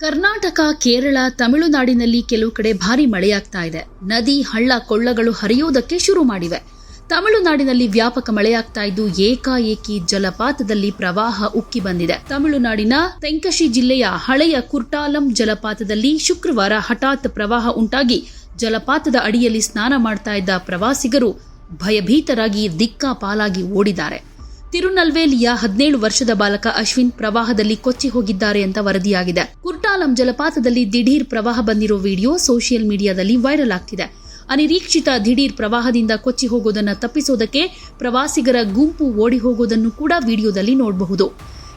ಕರ್ನಾಟಕ ಕೇರಳ ತಮಿಳುನಾಡಿನಲ್ಲಿ ಕೆಲವು ಕಡೆ ಭಾರಿ ಮಳೆಯಾಗ್ತಾ ಇದೆ. ನದಿ ಹಳ್ಳ ಕೊಳ್ಳಗಳು ಹರಿಯುವುದಕ್ಕೆ ಶುರು ಮಾಡಿವೆ. ತಮಿಳುನಾಡಿನಲ್ಲಿ ವ್ಯಾಪಕ ಮಳೆಯಾಗ್ತಾ ಇದ್ದು ಏಕಾಏಕಿ ಜಲಪಾತದಲ್ಲಿ ಪ್ರವಾಹ ಉಕ್ಕಿ ಬಂದಿದೆ. ತಮಿಳುನಾಡಿನ ತೆಂಕಶಿ ಜಿಲ್ಲೆಯ ಹಳೆಯ ಕುರ್ಟಾಲಂ ಜಲಪಾತದಲ್ಲಿ ಶುಕ್ರವಾರ ಹಠಾತ್ ಪ್ರವಾಹ ಉಂಟಾಗಿ ಜಲಪಾತದ ಅಡಿಯಲ್ಲಿ ಸ್ನಾನ ಮಾಡ್ತಾ ಇದ್ದ ಪ್ರವಾಸಿಗರು ಭಯಭೀತರಾಗಿ ದಿಕ್ಕಾಪಾಲಾಗಿ ಓಡಿದ್ದಾರೆ. ತಿರುನಲ್ವೇಲಿಯ ಹದಿನೇಳು ವರ್ಷದ ಬಾಲಕ ಅಶ್ವಿನ್ ಪ್ರವಾಹದಲ್ಲಿ ಕೊಚ್ಚಿ ಹೋಗಿದ್ದಾರೆ ಅಂತ ವರದಿಯಾಗಿದೆ. ಕುರ್ಟಾಲಂ ಜಲಪಾತದಲ್ಲಿ ದಿಢೀರ್ ಪ್ರವಾಹ ಬಂದಿರೋ ವಿಡಿಯೋ ಸೋಷಿಯಲ್ ಮೀಡಿಯಾದಲ್ಲಿ ವೈರಲ್ ಆಗ್ತಿದೆ. ಅನಿರೀಕ್ಷಿತ ದಿಢೀರ್ ಪ್ರವಾಹದಿಂದ ಕೊಚ್ಚಿ ಹೋಗೋದನ್ನು ತಪ್ಪಿಸೋದಕ್ಕೆ ಪ್ರವಾಸಿಗರ ಗುಂಪು ಓಡಿ ಹೋಗೋದನ್ನು ಕೂಡ ವಿಡಿಯೋದಲ್ಲಿ ನೋಡಬಹುದು.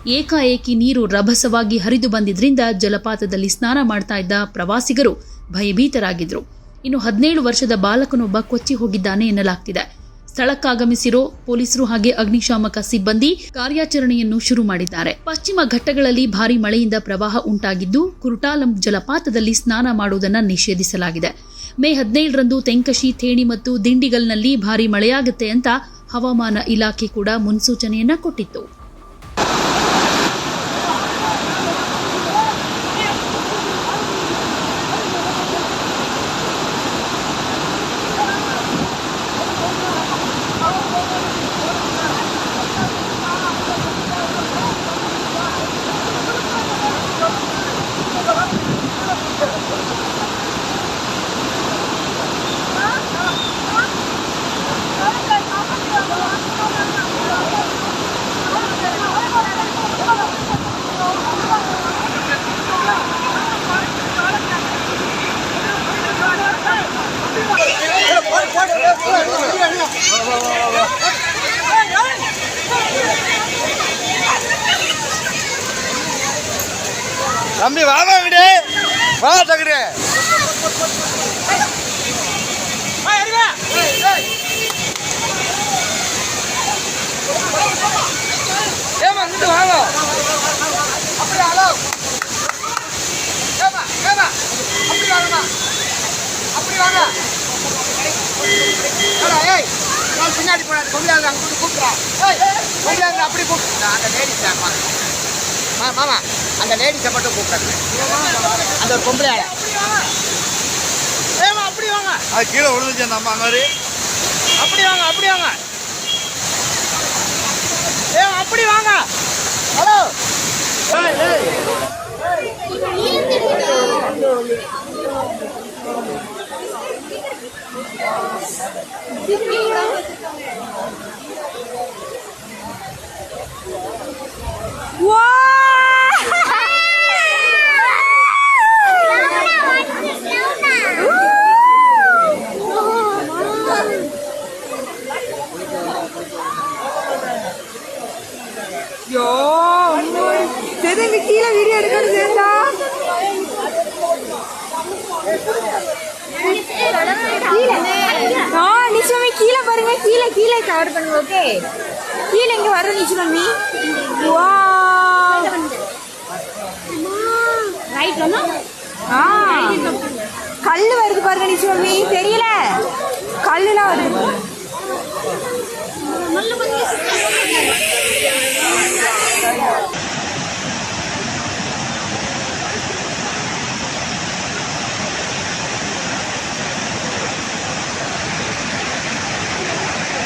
ಏಕಾಏಕಿ ನೀರು ರಭಸವಾಗಿ ಹರಿದು ಬಂದಿದ್ದರಿಂದ ಜಲಪಾತದಲ್ಲಿ ಸ್ನಾನ ಮಾಡ್ತಾ ಇದ್ದ ಪ್ರವಾಸಿಗರು ಭಯಭೀತರಾಗಿದ್ದರು ಇನ್ನು ಹದಿನೇಳು ವರ್ಷದ ಬಾಲಕನೊಬ್ಬ ಕೊಚ್ಚಿ ಹೋಗಿದ್ದಾನೆ ಎನ್ನಲಾಗ್ತಿದೆ. ಸ್ಥಳಕ್ಕಾಗಮಿಸಿರೋ ಪೊಲೀಸರು ಹಾಗೆ ಅಗ್ನಿಶಾಮಕ ಸಿಬ್ಬಂದಿ ಕಾರ್ಯಾಚರಣೆಯನ್ನು ಶುರು ಮಾಡಿದ್ದಾರೆ. ಪಶ್ಚಿಮ ಘಟ್ಟಗಳಲ್ಲಿ ಭಾರಿ ಮಳೆಯಿಂದ ಪ್ರವಾಹ ಉಂಟಾಗಿದ್ದು ಕುರುಟಾಲಂ ಜಲಪಾತದಲ್ಲಿ ಸ್ನಾನ ಮಾಡುವುದನ್ನು ನಿಷೇಧಿಸಲಾಗಿದೆ. ಮೇ ಹದಿನೈದರಂದು ತೆಂಕಶಿ ಥೇಣಿ ಮತ್ತು ದಿಂಡಿಗಲ್ನಲ್ಲಿ ಭಾರೀ ಮಳೆಯಾಗುತ್ತೆ ಅಂತ ಹವಾಮಾನ ಇಲಾಖೆ ಕೂಡ ಮುನ್ಸೂಚನೆಯನ್ನ ಕೊಟ್ಟಿತ್ತು. தம்பி வாங்க வா தங்கடி அவன் பின்னாடி போனாரு கொம்பியாங்க அங்கே போய் கூப்பிட்றான். கொம்பியாங்க அப்படி கூப்பிட்டு அந்த லேடிஸ் மாமா மாமா அந்த லேடிஸை மட்டும் கூப்பிட்றாங்க அந்த ஒரு பொம்பளையாள ஏமா அப்படி வாங்க. அது கீழே விழுந்துச்சு அந்த அம்மா மாதிரி அப்படி வாங்க அப்படி வாங்க. ஏ அப்படி வாங்க. ஹலோ. Thank you. யோ செதுங்க கீழே வீடியோ எடுக்கணும் சேர்ந்தா ஆ நிஷமி கீழே பாருங்க கீழே கீழே கவர் பண்ணுங்க ஓகே கீழே இங்க வர நிஷமி. வா ஆ. கல்லு வருது பாருங்க நிஷமி. தெரியல. கல்லுலாம் வருது.